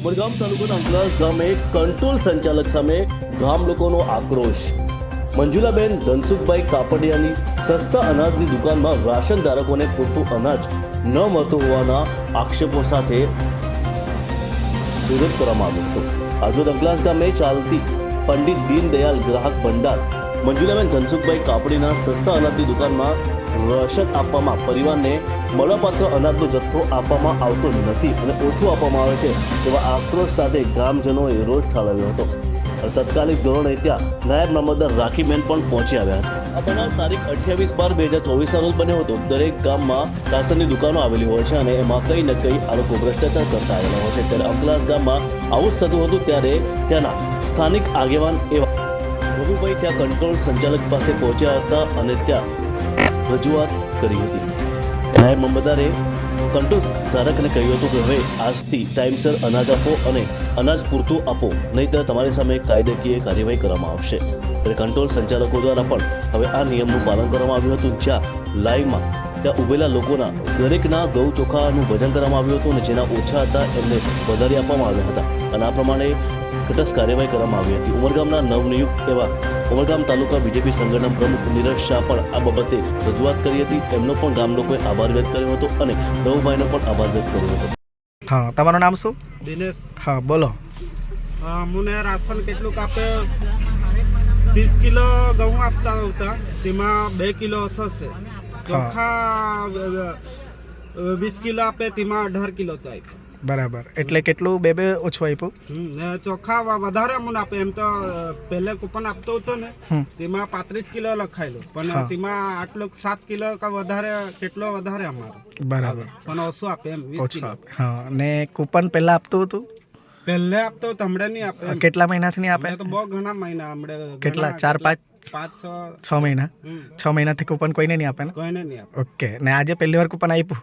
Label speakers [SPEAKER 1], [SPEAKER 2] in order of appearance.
[SPEAKER 1] ઉમરગામ તાલુકાના અંકલાસ ગામે કંટ્રોલ સંચાલક સામે ગામ લોકોનો આક્રોશ. મંજુલાબેન, જનસુખભાઈ કાપડિયાની સસ્તા અનાજની દુકાનમાં રાશન ધારકોને પૂરતું અનાજ ન મળતું હોવાના આક્ષેપો સાથે વિરોધ કરવામાં આવ્યો હતો. આજરોજ અંકલાસ ગામે ચાલતી પંડિત દીનદયાલ ગ્રાહક ભંડાર મંજુલાબેન ધનસુખભાઈ કાપડીના સસ્તા અનાજની દુકાનમાં રાશન આપવામાં પરિવારને મળવાપાત્ર અનાજનો જથ્થો આપવામાં આવતો નથી અને ઓછું આપવામાં આવે છે તેવા આક્રોશ સાથે ગ્રામજનોએ રોષ ઠાલવ્યો હતો. તત્કાલિક ધોરણે ત્યાં નાયબ મામલતદાર રાખીબેન પણ પહોંચી આવ્યા હતા. આ બનાવ તારીખ અઠ્યાવીસ બાર બે હજાર ચોવીસના રોજ બન્યો હતો. દરેક ગામમાં રાશનની દુકાનો આવેલી હોય છે અને એમાં કંઈ ને કંઈ આ ભ્રષ્ટાચાર કરતા આવેલા હોય છે. ત્યારે અકલાસ ગામમાં આવું જ થતું હતું ત્યારે ત્યાંના સ્થાનિક આગેવાન એવા રઘુભાઈ ત્યાં કંટ્રોલ સંચાલક પાસે પહોંચ્યા હતા અને ત્યાં રજૂઆત કરી હતી. નાયબ મામલતદારે કંટ્રોલ ધારકને કહ્યું હતું કે હવે આજથી ટાઈમસર અનાજ આપો અને અનાજ પૂરતું આપો, નહીંતર તમારી સામે કાયદાકીય કાર્યવાહી કરવામાં આવશે. ત્યારે કંટ્રોલ સંચાલકો દ્વારા પણ હવે આ નિયમનું પાલન કરવામાં આવ્યું હતું, જ્યાં લાઈવમાં ત્યાં ઉભેલા લોકોના દરેકના ગૌ ચોખાનું ભજન કરવામાં આવ્યું હતું અને જેના ઓછા હતા એમને વધારી આપવામાં આવ્યા હતા. અને આ પ્રમાણે તટસ્થ કાર્યવાહી કરવામાં આવી હતી. ઉમરગામના નવનિયુક્ત એવા ઉમરગામ તાલુકા બીજેપી સંગઠન પ્રમુખ નીરજ શાહ પણ આ બાબતે રજૂઆત કરી હતી. તેમનો પણ ગામ લોકોએ આભાર વ્યક્ત કર્યો હતો અને રઘુભાઈનો પણ આભાર વ્યક્ત કર્યો હતો.
[SPEAKER 2] હા તમારું નામ શું?
[SPEAKER 3] દિનેશ.
[SPEAKER 2] હા બોલો.
[SPEAKER 3] મને રાશન કેટલુંક આપે ત્રીસ કિલો ઘઉં આપતા હતા. તેમાં બે કિલો છે. ચોખા વીસ કિલો આપે તેમાં અઢાર કિલો ચાય.
[SPEAKER 2] બરાબર. એટલે કેટલું બે બે ઓછું આપ્યું?
[SPEAKER 3] ને ચોખા વધારે અમને આપે. એમ તો પહેલે કૂપન આપતો હતો ને તેમાં પાંત્રીસ કિલો લખાયેલું. પણ તેમાં આટલું સાત કિલો વધારે કેટલો વધારે અમારો.
[SPEAKER 2] બરાબર.
[SPEAKER 3] પણ ઓછું આપે એમ
[SPEAKER 2] ઓછું આપે. હા. ને કૂપન પહેલા આપતું હતું?
[SPEAKER 3] પહેલે આપતો હતો હમણાં નહીં આપે
[SPEAKER 2] કેટલા મહિનાથી નહીં આપે?
[SPEAKER 3] તો બહુ ઘણા મહિના હમણાં
[SPEAKER 2] કેટલા? ચાર, પાંચ?
[SPEAKER 3] પાંચ છ.
[SPEAKER 2] છ મહિના? છ મહિનાથી કૂપન કોઈને નહીં આપે ને?
[SPEAKER 3] કોઈને નહીં આપે.
[SPEAKER 2] ઓકે. ને આજે પહેલી વાર કૂપન આપ્યું?